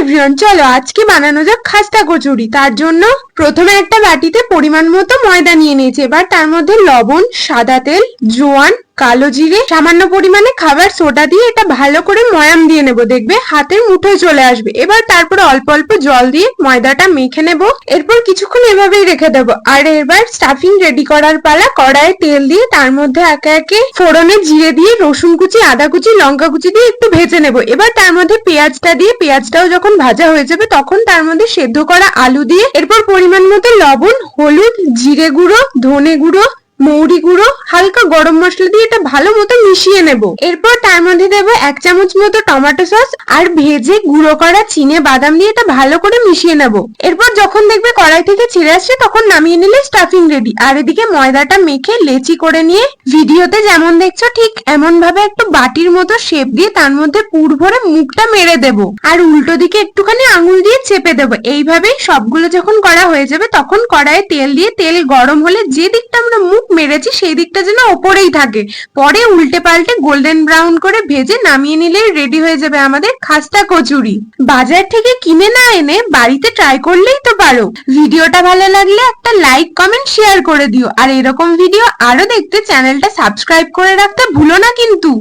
Everyone চলো আজকে বানানো যাক খাস্তা কচুরি। তার জন্য প্রথমে একটা বাটিতে পরিমাণ মতো ময়দা নিয়ে নিয়েছি। এবার তার মধ্যে লবণ, সাদা তেল, জোয়ান কালো জিরে, সামান্য পরিমাণে খাবার সোডা দিয়ে এটা ভালো করে ময়াম দিয়ে নেব, দেখবে হাতের মুঠোয় চলে আসবে। এবার তারপরে অল্প অল্প জল দিয়ে ময়দাটা মেখে নেব। এরপর কিছুক্ষণ এভাবেই রেখে দেব। আর এবার স্টাফিং রেডি করার পালা কড়াইয়ে তেল দিয়ে তার মধ্যে একে একে ফোড়নে জিরে দিয়ে রসুন কুচি, আদা কুচি, লঙ্কা কুচি দিয়ে একটু ভেজে নেব। এবার তার মধ্যে পেঁয়াজটা দিয়ে, পেঁয়াজটাও যখন ভাজা হয়ে যাবে তখন তার মধ্যে সেদ্ধ করা আলু দিয়ে, এরপর পরিমাণ মতো লবণ, হলুদ, জিরে গুঁড়ো, ধনে গুঁড়ো মৌরি গুঁড়ো, হালকা গরম মশলা দিয়ে এটা ভালো মতো মিশিয়ে নেব। এরপর তার মধ্যে দেব এক চামচ মতো টমেটো সস আর ভেজে গুঁড়ো করা চিনে বাদাম দিয়ে এটা ভালো করে মিশিয়ে নেব। এরপর যখন দেখবে কড়াই থেকে ছেড়ে আসছে, তখন নামিয়ে নিলে স্টাফিং রেডি আর এদিকে ময়দাটা মেখে লেচি করে নিয়ে ভিডিওতে যেমন দেখছ, ঠিক এমন ভাবে একটু বাটির মতো শেপ দিয়ে তার মধ্যে পুর ভরে মুখটা মেরে দেব। আর উল্টো দিকে একটুখানি আঙুল দিয়ে চেপে দেবো। এইভাবেই সবগুলো যখন করা হয়ে যাবে, তখন কড়াইয়ে তেল দিয়ে, তেল গরম হলে যে দিকটা আমরা মুখ মেরেছি, সেই দিকটা যেন ওপরেই থাকে। পরে উল্টে পাল্টে গোল্ডেন ব্রাউন করে ভেজে নামিয়ে নিলেই রেডি হয়ে যাবে আমাদের খাস্তা কচুরি। বাজার থেকে কিনে না এনে বাড়িতে ট্রাই করলেই তো পারো। ভিডিওটা ভালো লাগলে একটা লাইক কমেন্ট শেয়ার করে দিও। আর এরকম ভিডিও আরও দেখতে চ্যানেলটা সাবস্ক্রাইব করে রাখতে ভুলো না কিন্তু।